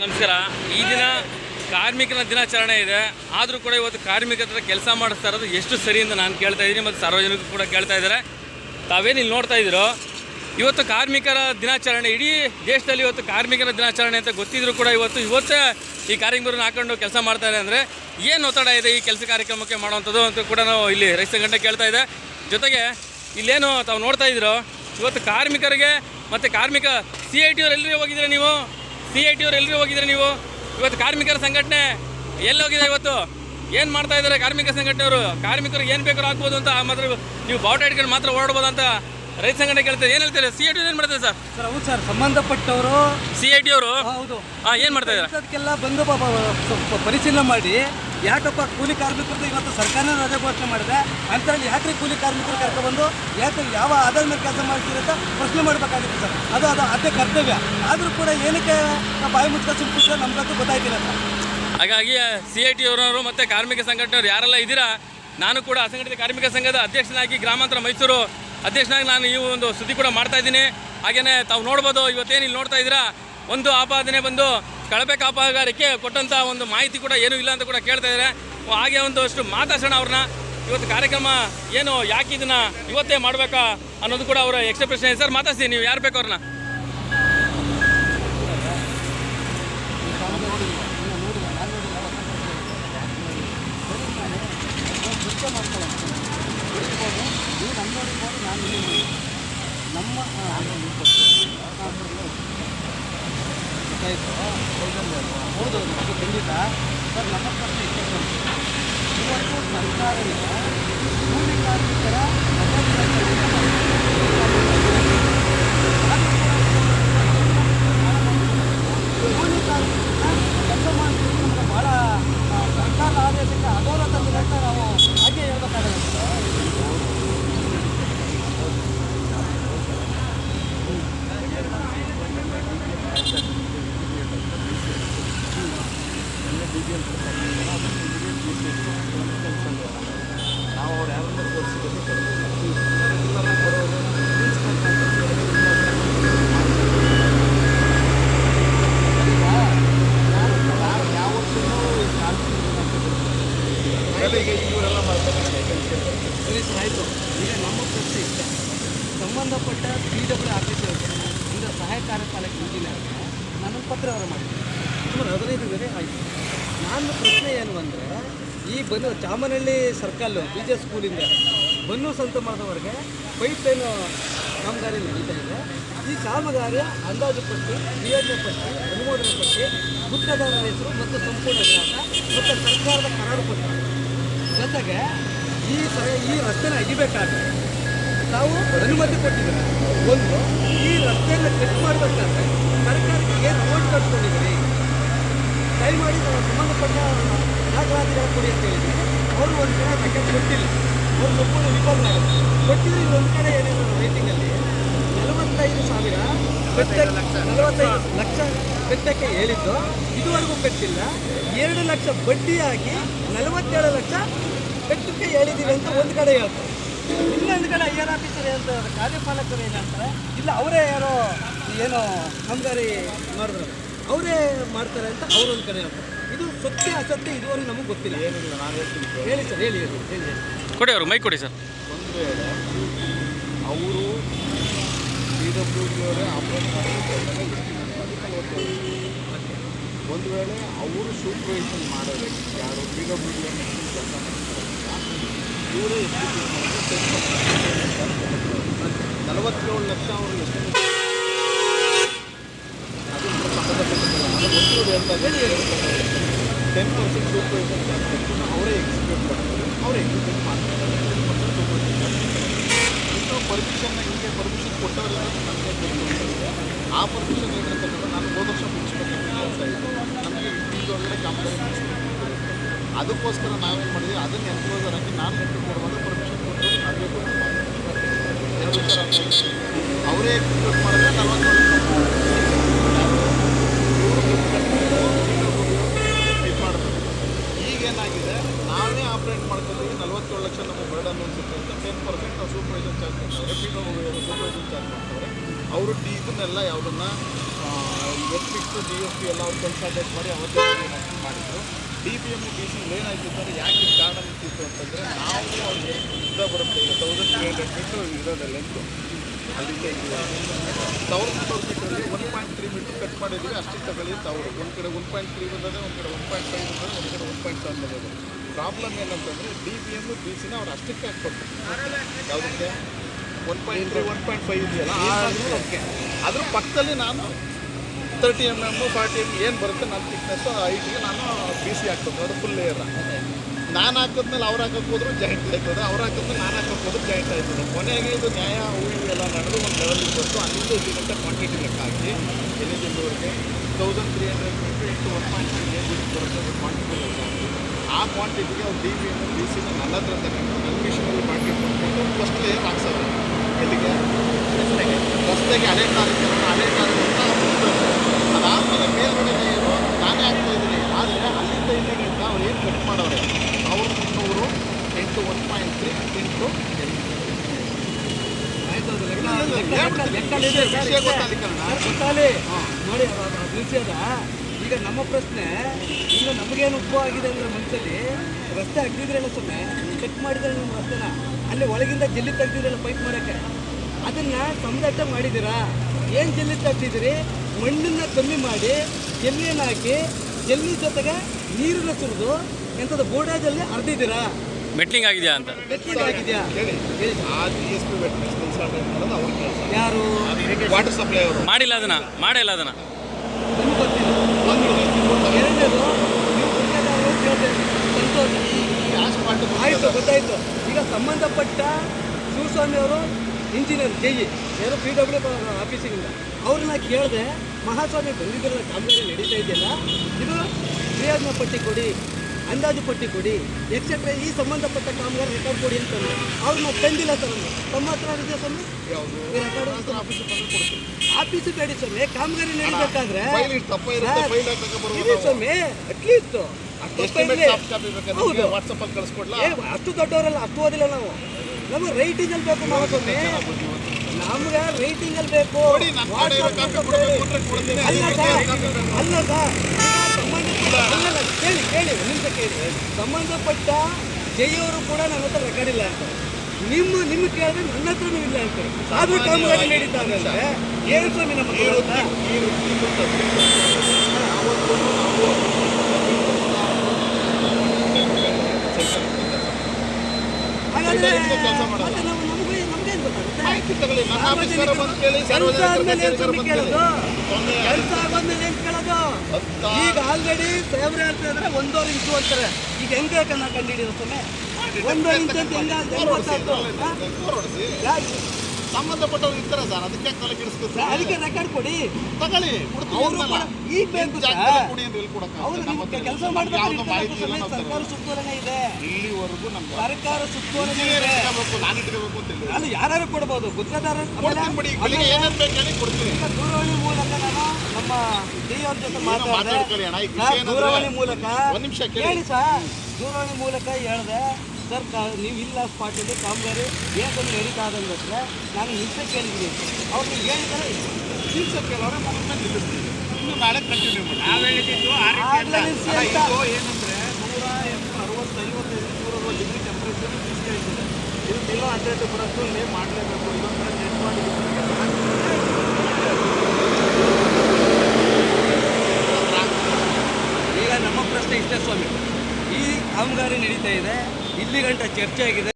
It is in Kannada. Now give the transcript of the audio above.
ನಮಸ್ಕಾರ. ಈ ದಿನ ಕಾರ್ಮಿಕರ ದಿನಾಚರಣೆ ಇದೆ. ಆದರೂ ಕೂಡ ಇವತ್ತು ಕಾರ್ಮಿಕರ ಕೆಲಸ ಮಾಡಿಸ್ತಾ ಇರೋದು ಎಷ್ಟು ಸರಿ ಅಂತ ನಾನು ಕೇಳ್ತಾ ಇದ್ದೀನಿ ಮತ್ತು ಸಾರ್ವಜನಿಕರು ಕೂಡ ಕೇಳ್ತಾ ಇದ್ದಾರೆ. ತಾವೇನು ಇಲ್ಲಿ ನೋಡ್ತಾ ಇದ್ದೀರೋ? ಇವತ್ತು ಕಾರ್ಮಿಕರ ದಿನಾಚರಣೆ, ಇಡೀ ದೇಶದಲ್ಲಿ ಇವತ್ತು ಕಾರ್ಮಿಕರ ದಿನಾಚರಣೆ ಅಂತ ಗೊತ್ತಿದ್ರು ಕೂಡ ಇವತ್ತು ಇವತ್ತೇ ಈ ಕಾರ್ಮಿಕರನ್ನ ಹಾಕೊಂಡು ಕೆಲಸ ಮಾಡ್ತಾರೆ ಅಂದರೆ ಏನು ಒತ್ತಡ ಇದೆ ಈ ಕೆಲಸ ಕಾರ್ಯಕ್ರಮಕ್ಕೆ ಮಾಡುವಂಥದ್ದು ಅಂತ ಕೂಡ ನಾವು ಇಲ್ಲಿ ರೈತ ಗಂಟೆ ಕೇಳ್ತಾ ಇದೆ. ಜೊತೆಗೆ ಇಲ್ಲೇನು ತಾವು ನೋಡ್ತಾ ಇದ್ದೀರೋ? ಇವತ್ತು ಕಾರ್ಮಿಕರಿಗೆ ಮತ್ತು ಕಾರ್ಮಿಕ ಸಿ ಐ ಟಿ ಅವ್ರು ಎಲ್ಲರೂ ಹೋಗಿದ್ದೀರಾ ನೀವು? ಸಿ ಐ ಟಿ ಅವ್ರು ಎಲ್ಲರೂ ಹೋಗಿದ್ರೆ ನೀವು? ಇವತ್ತು ಕಾರ್ಮಿಕರ ಸಂಘಟನೆ ಎಲ್ಲಿ ಹೋಗಿದೆ ಇವತ್ತು? ಏನು ಮಾಡ್ತಾ ಇದ್ದಾರೆ ಕಾರ್ಮಿಕ ಸಂಘಟನೆಯವರು? ಕಾರ್ಮಿಕರಿಗೆ ಏನು ಬೇಕಾದ್ರೂ ಹಾಕ್ಬೋದು ಅಂತ ಮಾತ್ರ ನೀವು ಬಾವುಟ ಹಿಡ್ಕೊಂಡು ಮಾತ್ರ ಓಡಬಹುದು ಅಂತ ರೈತ ಸಂಘಟನೆ ಕೇಳ್ತಾರೆ ಏನು ಹೇಳ್ತಾರೆ ಸಿ ಐ ಟಿ ಏನು ಮಾಡ್ತಾರೆ ಸರ್? ಸರ್ ಹೌದು ಸರ್ ಸಂಬಂಧಪಟ್ಟವರು ಸಿ ಐ ಟಿ ಅವರು? ಹೌದು. ಹಾಂ ಏನು ಮಾಡ್ತಾ ಇದ್ದಾರೆ? ಅದಕ್ಕೆಲ್ಲ ಬಂದು ಪಾಪ ಸ್ವಲ್ಪ ಪರಿಶೀಲನೆ ಮಾಡಿ ಯಾಕಪ್ಪ ಕೂಲಿ ಕಾರ್ಮಿಕರದ್ದು ಇವತ್ತು ಸರ್ಕಾರನೇ ರಜೆ ಘೋಷಣೆ ಮಾಡಿದೆ ಅಂತರಲ್ಲಿ ಯಾಕ್ರಿ ಕೂಲಿ ಕಾರ್ಮಿಕರು ಕರ್ಕೊಬಂದು ಯಾಕೆ ಯಾವ ಆಧಾರ ಮೇಲೆ ಕೆಲಸ ಮಾಡ್ತೀರಿ ಅಂತ ಪ್ರಶ್ನೆ ಮಾಡಬೇಕಾಗಿತ್ತು ಸರ್. ಅದು ಅದು ಅದೇ ಕರ್ತವ್ಯ. ಆದರೂ ಕೂಡ ಏನಕ್ಕೆ ಬಾಯಿ ಮುಚ್ಕೊಂಡು ಸುಮ್ಕಿದ್ರೆ ನಮ್ಗಂತೂ ಗೊತ್ತಾಯ್ತಿಲ್ಲ ಸರ್. ಹಾಗಾಗಿ ಸಿ ಐ ಟಿ ಅವರವರು ಮತ್ತು ಕಾರ್ಮಿಕ ಸಂಘಟನೆಯವರು ಯಾರೆಲ್ಲ ಇದ್ದೀರಾ ನಾನು ಕೂಡ ಅಸಂಘಟಿತ ಕಾರ್ಮಿಕ ಸಂಘದ ಅಧ್ಯಕ್ಷನಾಗಿ ಗ್ರಾಮಾಂತರ ಮೈಸೂರು ಅಧ್ಯಕ್ಷನಾಗಿ ನಾನು ಈ ಒಂದು ಸುದ್ದಿ ಕೂಡ ಮಾಡ್ತಾ ಇದ್ದೀನಿ. ಹಾಗೆಯೇ ತಾವು ನೋಡ್ಬೋದು, ಇವತ್ತೇನು ಇಲ್ಲಿ ನೋಡ್ತಾ ಇದ್ದೀರಾ? ಒಂದು ಆಪಾದನೆ ಬಂದು ಕಳಪೆ ಕಾಪಾಗಾರಿಕೆ ಕೊಟ್ಟಂಥ ಒಂದು ಮಾಹಿತಿ ಕೂಡ ಏನೂ ಇಲ್ಲ ಅಂತ ಕೂಡ ಕೇಳ್ತಾ ಇದ್ದಾರೆ. ಹಾಗೆ ಒಂದು ಅಷ್ಟು ಮಾತಾಡ್ಸೋಣ ಅವ್ರನ್ನ. ಇವತ್ತು ಕಾರ್ಯಕ್ರಮ ಏನು, ಯಾಕೆ ಇದನ್ನ ಇವತ್ತೇ ಮಾಡಬೇಕಾ ಅನ್ನೋದು ಕೂಡ ಅವರ ಎಕ್ಸ್ಪ್ರೆಷನ್ ಸರ್ ಮಾತಾಡ್ತೀನಿ ನೀವು ಯಾರು ಬೇಕು ಅವ್ರನ್ನ? ಸರ್ ನಮ್ಮ ಪ್ರಶ್ನೆ. ಇವತ್ತು ಸರ್ಕಾರದಿಂದ ಕೂಲಿ ಕಾರ್ಮಿಕರ ಕೂಲಿ ಕಾರ್ಮಿಕರನ್ನ ಕೆಲಸ ಮಾಡ್ತಿದ್ದು ನಮ್ಗೆ ಭಾಳ ಆ, ಸರ್ಕಾರದ ಆದೇಶಕ್ಕೆ ಅಗೌರವ ತಂದಿದೆ ಅಂತ ನಾವು ಹಾಗೆ ಹೇಳ್ಬೇಕಾಗುತ್ತೆ ಸರಿ ಸರ್ ಆಯಿತು ಈಗ ನಮ್ಮ ಪ್ರಶ್ನೆ ಇಷ್ಟ ಸಂಬಂಧಪಟ್ಟ ಪಿ ಡಬ್ಲ್ಯೂ ಆಫೀಸರ್ ಅಂದರೆ ಸಹಾಯಕ ಕಾರ್ಯಪಾಲಕ ಇಂಜಿನಿಯರ್ಗೆ ನಾನು ಪತ್ರವನ್ನು ಮಾಡಿದ್ದೆ ಸುಮಾರು ಹದಿನೈದು ಬೇರೆ ಆಯಿತು ನನ್ನ ಪ್ರಶ್ನೆ ಏನು ಅಂದರೆ, ಈ ಬನ್ನು ಚಾಮನಹಳ್ಳಿ ಸರ್ಕಲ್ಲು, ಬಿ ಜೆ ಸ್ಕೂಲಿಂದ ಬನ್ನು ಸಂತ ಮಾಡಿದವರೆಗೆ ಪೈಪ್ ಏನು ಕಾಮಗಾರಿ ನಡೀತಾ ಇದೆ. ಈ ಕಾಮಗಾರಿ ಅಂದಾಜು ಪಟ್ಟಿ, ನಿಯೋಜನೆ ಪಟ್ಟಿ, ಅನುಮೋದನೆ ಪಟ್ಟಿ ಗುತ್ತದಾರರ ಹೆಸರು ಮತ್ತು ಸಂಪೂರ್ಣ ಗ್ರಾಹಕ ಮತ್ತು ಸರ್ಕಾರದ ಕರಾರು ಪಟ್ಟಿ ಜೊತೆಗೆ ಈ ಸ ಈ ರಸ್ತೆನ ಅಗಿಬೇಕಾದ್ರೆ ತಾವು ಅನುಮತಿ ಕೊಟ್ಟಿದ್ದೀರ. ಒಂದು, ಈ ರಸ್ತೆಯನ್ನು ಕಟ್ ಮಾಡಬೇಕಾದ್ರೆ ಸರ್ಕಾರಕ್ಕೆ ಏನು ಓಟ್ ಕಟ್ಕೊಂಡಿದ್ದೀರಿ ದಯಮಾಡಿ ನಾವು ಸಂಬಂಧಪಟ್ಟ ದಾಖಲಾತಿಗಳ ಕೊಡಿ ಅಂತ ಹೇಳಿದ್ವಿ ಅವರು ಒಂದು ಕಡೆ ಲೆಕ್ಕ ಕೊಟ್ಟಿಲ್ಲ. ಅವ್ರು ಸಂಪೂರ್ಣ ವಿಫಲ ಕೊಟ್ಟಿದ್ರೆ ಒಂದು ಕಡೆ ಏನಿದೆ ರೈಟಿಂಗಲ್ಲಿ ನಲವತ್ತೈದು ಸಾವಿರ ನಲವತ್ತೈದು ಲಕ್ಷ. ಕಟ್ಟಕ್ಕೆ ಹೇಳಿದ್ದು ಇದುವರೆಗೂ ಕಟ್ಟಿಲ್ಲ. ಎರಡು ಲಕ್ಷ ಬಡ್ಡಿಯಾಗಿ ನಲವತ್ತೇಳು ಲಕ್ಷ ಕಟ್ಟಕ್ಕೆ ಹೇಳಿದ್ದೀವಿ ಅಂತ ಒಂದು ಕಡೆ ಹೇಳ್ತಾರೆ. ಇನ್ನೊಂದು ಕಡೆ ಐ ಆರ್ ಆಫೀಸರ್ ಹೇಳ್ತಾರೆ ಕಾರ್ಯಪಾಲಕರು ಏನಂತಾರೆ ಇಲ್ಲ ಅವರೇ ಯಾರೋ ಏನೋ ಕಾಮಗಾರಿ ಮಾಡಿದ್ರು. ಅವರೇ ಮಾಡ್ತಾರೆ ಅಂತ ಅವರೊಂದು ಕಡೆ ಹೇಳ್ತಾರೆ. ಇದು ಸತ್ಯ ಅಸತ್ಯ ಇದುವರೆಗೂ ನಮಗೆ ಗೊತ್ತಿಲ್ಲ. ಏನಿಲ್ಲ ನಾನು ಹೇಳ್ತೀನಿ ಹೇಳಿ ಸರ್ ಹೇಳಿ ಹೇಳಿ ಹೇಳಿ ಹೇಳಿ. ಕೊಡಿ ಅವರು ಮೈಕ್ ಕೊಡಿ ಸರ್. ಒಂದು ವೇಳೆ ಅವರು ಪಿ ಡಬ್ಲ್ಯೂ ಡಿ ಅವರೇ ಆಪರೇಟ್ ಒಂದು ವೇಳೆ ಅವರು ಸೂಪರ್ವೈಸನ್ ಮಾಡಬೇಕು ಯಾರು ಪಿ ಡಬ್ಲ್ಯೂ ಡಿ ಕೆಲಸ ಮಾಡ್ತಾರೆ ಇವರೇ ನಲವತ್ತೇಳು ಲಕ್ಷ ಅವರು ಎಷ್ಟು ಅದು ಒಂದು ಹೇಳ್ತಾರೆ ಟೆನ್ ಪರ್ಸೆಂಟ್ ಸೂಪರ್ವೈಸನ್ ಚಾರ್ಜ್ ಅವರೇ ಎಕ್ಸಿಕ್ಯೂಟ್ ಮಾಡ್ತಾರೆ ಅವರೇ ಎಕ್ಸಿಕ್ಯೂಟ್ ಮಾಡ್ತಾರೆ ಟೆನ್ ಪರ್ಸೆಂಟ್ ಸೂಪರ್ವೈಸನ್ ಇನ್ನು ಪರ್ಮಿಷನ್ ಹೀಗೆ ಪರ್ಮಿಷನ್ ಕೊಟ್ಟವರೆಲ್ಲ ನನಗೆ. ಆ ಪರ್ಮಿಷನ್ ಅಂತ ನಾನು ಹೋದ ವರ್ಷ ಮುಗಿಸ್ಬೇಕು ನಮಗೆ ಕಾಮಗಾರಿ ಮುಗಿಸ್ಬೇಕು ಅದಕ್ಕೋಸ್ಕರ ನಾವೇನು ಮಾಡಿದ್ವಿ? ಅದನ್ನು ಎನ್ಕ್ಲೋಸರ್ ಹಾಕಿ ನಾನು ಲೆಟರ್ ಕೊಡುವಾಗ ಪರ್ಮಿಷನ್ ಕೊಟ್ಟು ಅದೇ ಕೊಟ್ಟು. ಅವರೇ ಎಕ್ಸಿಕ್ಯೂಟ್ ಮಾಡಿದ್ರೆ ನಲವತ್ತೇಳು ಇದು ಮಾಡ್ತಾರೆ ಈಗೇನಾಗಿದೆ? ನಾವೇ ಆಪ್ರೇಟ್ ಮಾಡ್ಕೊತೀವಿ ನಲ್ವತ್ತೇಳು ಲಕ್ಷ ನಮಗೆ ಬರ್ಡನ್ ಅನ್ಸುತ್ತೆ ಅಂತ ಟೆನ್ ಪರ್ಸೆಂಟ್ ನಾವು ಸೂಪರ್ವೈಸರ್ ಚಾರ್ಜ್ ಮಾಡ್ತಾರೆ. ಪಿ ಡಬ್ಲ್ಯೂ ಸೂಪರ್ವೈಸರ್ ಚಾರ್ಜ್ ಮಾಡ್ತಾರೆ. ಅವರು ಡಿ ಇದನ್ನೆಲ್ಲ ಯಾವುದನ್ನ F P D S P ಎಲ್ಲ ಅವ್ರು ಕನ್ಸಲ್ಟೇಟ್ ಮಾಡಿ ಅವತ್ತೇ ಮಾಡಿದ್ರು. D B M D C ಏನಾಯ್ತು ಅಂತಂದರೆ ಯಾಕೆ ಕಾರಣ ನಿಂತಿತ್ತು ಅಂತಂದರೆ ನಾವು ಅವ್ರಿಗೆ ಉದ್ದ ಬರುತ್ತೆ ಈಗ ತೌಸಂಡ್ ತ್ರೀ ಹಂಡ್ರೆಡ್ ಫೀಟು ಇರೋದು ಲೆಂತು ಅದಕ್ಕೆ four ಮೀಟ್ರಲ್ಲಿ one point three metre cut ಮಾಡಿದ್ವಿ ಅಷ್ಟೇ ತಗೊಳ್ಳಿ ತವರು ಒಂದು ಕಡೆ ಒನ್ ಪಾಯಿಂಟ್ ತ್ರೀ ಬಂದದೆ ಒಂದು ಕಡೆ ಒನ್ ಪಾಯಿಂಟ್ ಫೈವ್ ಬಂದರೆ ಒಂದು ಕಡೆ ಒನ್ ಪಾಯಿಂಟ್ ಸೆವೆನ್ ಬಂದದೆ ಪ್ರಾಬ್ಲಮ್ ಏನಂತಂದರೆ ಡಿ ಬಿ ಎಂ ಬಿ ಸಿನ ಅವ್ರು ಅಷ್ಟಕ್ಕೆ ಹಾಕ್ಕೊಟ್ರು ಯಾವುದಕ್ಕೆ one point three one point five ಇದೆಯಲ್ಲ ಓಕೆ ಅದ್ರ ಪಕ್ಕದಲ್ಲಿ ನಾನು thirty M M forty M ಏನು ಬರುತ್ತೆ ನನ್ನ ತಿಕ್ನೆಸ್ಸು ಐಟಿಗೆ ನಾನು ಬಿ ಸಿ ಹಾಕ್ಬೇಕು ಅದು ಫುಲ್ ಲೇಯರ್ ನಾನು ಹಾಕಿದ್ಮೇಲೆ ಅವ್ರು ಹಾಕಕ್ಕೆ ಹೋದ್ರು ಜಾಯಿಂಟ್ ಆಯ್ತದೆ ಅವ್ರು ಹಾಕಿದ್ಮೇಲೆ ನಾನು ಹಾಕಕ್ಕೆ ಹೋದ್ರು ಜಾಯಿಂಟ್ ಆಯ್ತದೆ ಕೊನೆಗೆ ಇದು ನ್ಯಾಯ ಹೂವು ಎಲ್ಲ ನಡೆದು ಒಂದು ಲೆವೆಲಿಗೆ ಬಂತು. ಅಲ್ಲಿಂದ ಇಲ್ಲಿ ಗಂಟೆ ಕ್ವಾಂಟಿಟಿ ಲೆಕ್ಕ ಹಾಕಿ ಎಲ್ಲಿಂದವರೆಗೆ thousand three hundred metre into one point three ಏನು ಬರುತ್ತೆ ಕ್ವಾಂಟಿಟಿ ಲೆಕ್ಕ ಹಾಕಿ. ಆ ಕ್ವಾಂಟಿಟಿಗೆ ಅವ್ರು ಡಿ ಬಿ ಡಿ ಸಿನ ನನ್ನ ಹತ್ರ ತಗೊಂಡು ನನ್ನ ಮಿಷನಲ್ಲಿ ಮಾರ್ಕೆಟ್ ಮಾಡಿಕೊಂಡು ಫಸ್ಟ್ ಲೇಯರ್ ಹಾಕ್ಸವ್ರೆ ಎಲ್ಲಿಗೆ? ರಸ್ತೆಗೆ. ರಸ್ತೆಗೆ ಹಳೆ ಕಾಲಕ್ಕೆ. ಹಳೆ ಅದಾದಮೇಲೆ ಮೇಲ್ಗಡೆ ನೀರು ನಾನೇ ಹಾಕ್ತಾ ಇದ್ದೀನಿ ಆದರೆ ಅಲ್ಲಿಂದ ಇಲ್ಲಿ ಗಂಟ ಅವ್ರು ಏನು ಕಟ್ ಮಾಡವ್ರೆ ಸಾವಿರದ ಮುನ್ನೂರು ಎಂಟು ಒನ್ ಪಾಯಿಂಟ್ ತ್ರೀ ಎಂಟು ಆಯ್ತು ಅದು ಲೆಕ್ಕ ಲೆಕ್ಕ ಲೆಕ್ಕ ಲೆಕ್ಕ ಇದೆ ಸರ್, ವಿಷಯ ಇದೆ. ಗೊತ್ತಾಗ್ಲಿಕ್ಕಲ್ಲ? ಸರ್, ಗೊತ್ತಾಗ್ಲಿ. ನೋಡಿ ವಿಷಯದ ಈಗ ನಮ್ಮ ಪ್ರಶ್ನೆ ಈಗ ನಮಗೇನು ಉಪ್ಪು ಆಗಿದೆ ಅಂದ್ರೆ ಮನಸ್ಸಲ್ಲಿ ರಸ್ತೆ ಹಾಕ್ತಿದ್ರಲ್ಲ ಸುಮ್ಮನೆ ಚೆಕ್ ಮಾಡಿದ್ರೆ ನಮ್ಮ ರಸ್ತೆನ ಅಲ್ಲಿ ಒಳಗಿಂದ ಜಲ್ಲಿ ತೆಗ್ದಿದ್ರಲ್ಲ ಪೈಪ್ ಮಾಡೋಕ್ಕೆ ಅದನ್ನ ಸಂದಟ್ಟ ಮಾಡಿದ್ದೀರಾ? ಏನು ಜಲ್ಲಿ ತೆಗ್ದಿದ್ದೀರಿ? ಮಣ್ಣನ್ನ ಕಮ್ಮಿ ಮಾಡಿ ಜಲ್ಲಿಯನ್ನು ಹಾಕಿ ಜಲ್ಲಿ ಜೊತೆಗೆ ನೀರನ್ನ ಸುರಿದು ಎಂಥದ್ದು ಬೋಡಾಜಲ್ಲಿ ಅರ್ದಿದ್ದೀರಾ ಮೆಟ್ಲಿಂಗ್ ಆಗಿದೆಯಾ ಅಂತ? ವಾಟರ್ ಸಪ್ಲೈ ಅವರು. ಮಾಡಿಲ್ಲ ಅದನ್ನ? ಮಾಡಿಲ್ಲ ಅದನ್ನ? ಆಯಿತು ಗೊತ್ತಾಯ್ತು. ಈಗ ಸಂಬಂಧಪಟ್ಟ ಶಿವಸ್ವಾಮಿ ಅವರು ಇಂಜಿನಿಯರ್ ಜೆ ಇ ಯಾರು ಪಿ ಡಬ್ಲ್ಯೂ ಆಫೀಸಿನಿಂದ ಅವ್ರನ್ನ ಕೇಳಿದೆ ಮಹಾಸ್ವಾಮಿ ಬಂದಿದ್ದರ ಕಾಮಗಾರಿ ನಡೀತಾ ಇದೆಯಲ್ಲ ಇದು ಕ್ರಿಯಾತ್ಮಕ ಪಟ್ಟಿ ಕೊಡಿ. ಅಂದಾಜು ಪಟ್ಟಿ ಕೊಡಿ. ಎಕ್ಸೆಟ್ರಾ ಈ ಸಂಬಂಧಪಟ್ಟ ಕಾಮಗಾರಿ ರೆಕಾರ್ಡ್ ಕೊಡಿ ಅಂತಂದ್ರೆ ನಾವು ತಂದಿಲ್ಲ ಸರ್ ಅಂದ್ರೆ ತಮ್ಮ ಹತ್ರ ಇದೆಯಾ ಸ್ವಾಮಿ ರೆಕಾರ್ಡ್ ಆಫೀಸಿಗೆ ಬೇಡಿ ಸ್ವಾಮಿ. ಕಾಮಗಾರಿ ನಡೀಬೇಕಾದ್ರೆ ಇದೆ ಸ್ವಾಮಿ ಅಟ್ಲೀಸ್ಟ್ ಅಷ್ಟು ದೊಡ್ಡವರಲ್ಲ ಅಷ್ಟು ಓದಿಲ್ಲ ನಾವು. ನಮಗೆ ರೈಟಿಂಗ್ ಅಲ್ಲಿ ಬೇಕು ಮಹಾಸ್ವಾಮಿ ನಮ್ಗೆ ರೈಟಿಂಗ್ ಅಲ್ಲಿ ಬೇಕು. ಅಲ್ಲ ಸರ್. ಕೇಳಿ ಕೇಳಿ ನಿಮಿಷ ಕೇಳಿ ಸಂಬಂಧಪಟ್ಟ ಜೈಯವರು ಕೂಡ ನನ್ನ ಹತ್ರ ರೆಕಾರ್ಡ್ ಇಲ್ಲ ಅಂತ ನಿಮ್ಮ ನಿಮ್ಮ ಕೇಳಿದ್ರೆ ನನ್ನ ಹತ್ರನೂ ಇಲ್ಲ ಅಂತ ಆದ್ರೂ ಕಾಮಗಾರಿ ನೀಡಿದ್ದಾನೆ ಅಂದ್ರೆ ಏನು ಸ್ವಾಮಿ ನಮ್ಮ ಹಾಗಾದ್ರೆ. ಮತ್ತೆ ನಾವು ನಮ್ಗೆ ನಮ್ಗೇನು ಗೊತ್ತಾಗುತ್ತೆ ಸಾರ್ವಜನಿಕರ ಕೇಳಿ ಕೇಳೋದು ತೊಂದ್ರೆ ಕೆಲಸ ಆಗೋದ್ಮೇಲೆ ಏನ್ ಕೇಳೋದು ಹತ್ತ- ಈಗ ಆಲ್ರೆಡಿ ಫೇವ್ರೆ ಅಂತ ಅಂದ್ರೆ ಒಂದೂವರೆ ಇಂಚು ಅಂತಾರೆ ಈಗ ಹೆಂಗೆ ಕನ್ನ ಕಂಡು ಸ್ವಾಮಿ? ಒಂದೂವರೆ ಇಂಚು ಅಂತ ಹೆಂಗ ಹೆಂಗ್ ಗೊತ್ತಾಯ್ತು? ಸಂಬಂಧಪಟ್ಟವ್ರು ಇರ್ತಾರೆ ಸರ್ ಅದಕ್ಕೆ ತಲೆ ಕೆಡಿಸ್ಕೊತಾರೆ ಅದಕ್ಕೆ ರೆಕಾರ್ಡ್ ಕೊಡಿ. ತಗೊಳ್ಳಿ ಅವರು ಈಗ ಬೇಕು ಕೊಡಿ ಅಂತ ನಮ್ಮ ಕೆಲಸ ನಾವು ಸರ್ಕಾರ. ಸುತ್ತೋಲನೆ ಇದೆ. ಇಲ್ಲಿವರೆಗೂ ನಮ್ಗೆ ಸರ್ಕಾರ ಸುತ್ತೋಲನೆ ಇರಬೇಕು ಇದೆ ನಾನು ಇಟ್ಕೋಬೇಕು ಅಂತ ಇಲ್ಲ ಅದು ಯಾರು ಕೊಡ್ಬೋದು? ಗುತ್ತಿಗೆದಾರ ಕೊಡ್ತೀನಿ ಬಿಡಿ ಬೆಳಿಗ್ಗೆ ಏನೇನು ಬೇಕು ಹೇಳಿ ಕೊಡ್ತೀನಿ. ದೂರವಾಣಿ ಮೂಲಕ ನಾನು ನಮ್ಮ ಡಿ ಅವ್ರ ಜೊತೆ ಮಾತಾಡಿದೆ. ದೂರವಾಣಿ ಮೂಲಕ ಒಂದು ನಿಮಿಷ ಕೇಳಿ. ಹೇಳಿ ಸರ್. ದೂರವಾಣಿ ಮೂಲಕ ಹೇಳಿದೆ. ಸರ್ ಕಾ ನೀವು ಇಲ್ಲ ಸ್ಪಾಟಲ್ಲಿ ಕಾಮಗಾರಿ ಏಕಂದ್ರೆ ಎಡಿಟ್ ಆದಂಗೆ ನಾನು ನಿಲ್ಸಕ್ಕೆ ಕೇಳಿದ್ದೀನಿ. ಅವ್ರು ನೀವು ಹೇಳಿದ್ದಾರೆ ನಿಲ್ಸಕ್ಕೆ ಕೇಳೋರೆ ಮುಂದೆ ನಿಲ್ಲಿಸ್ತೀನಿ. ಇನ್ನು ನಾಳೆ ಕಂಟಿನ್ಯೂ ಮಾಡಿ. ಆಗ್ಲೇ ನಿಲ್ಸಿ ಅಲ್ಲ, ಅಂತ. ಇದು ಏನಂದ್ರೆ ನೂರ ಎಂಟು ಅರವತ್ತು ಐವತ್ತೈದು ನೂರ ಅರವತ್ತು ಡಿಗ್ರಿ ಟೆಂಪರೇಚರ್ ಬಿಸಿ ಆಯ್ತದೆ. ಇದು ಬಿಲೋ ಹಂಡ್ರೆಡ್ ಬರೋಷ್ಟು ನೀವು ಮಾಡಲೇಬೇಕು. ಇದೊಂಥರ ನೆಟ್ ಮಾಡಿ ಈಗ ನಮ್ಮ ಪ್ರಶ್ನೆ ಇಷ್ಟೇ ಸ್ವಾಮಿ. ಈ ಕಾಮಗಾರಿ ನಡೀತಾ ಇದೆ. ಇಲ್ಲಿ ಗಂಟ ಚರ್ಚೆ ಆಗಿದೆ.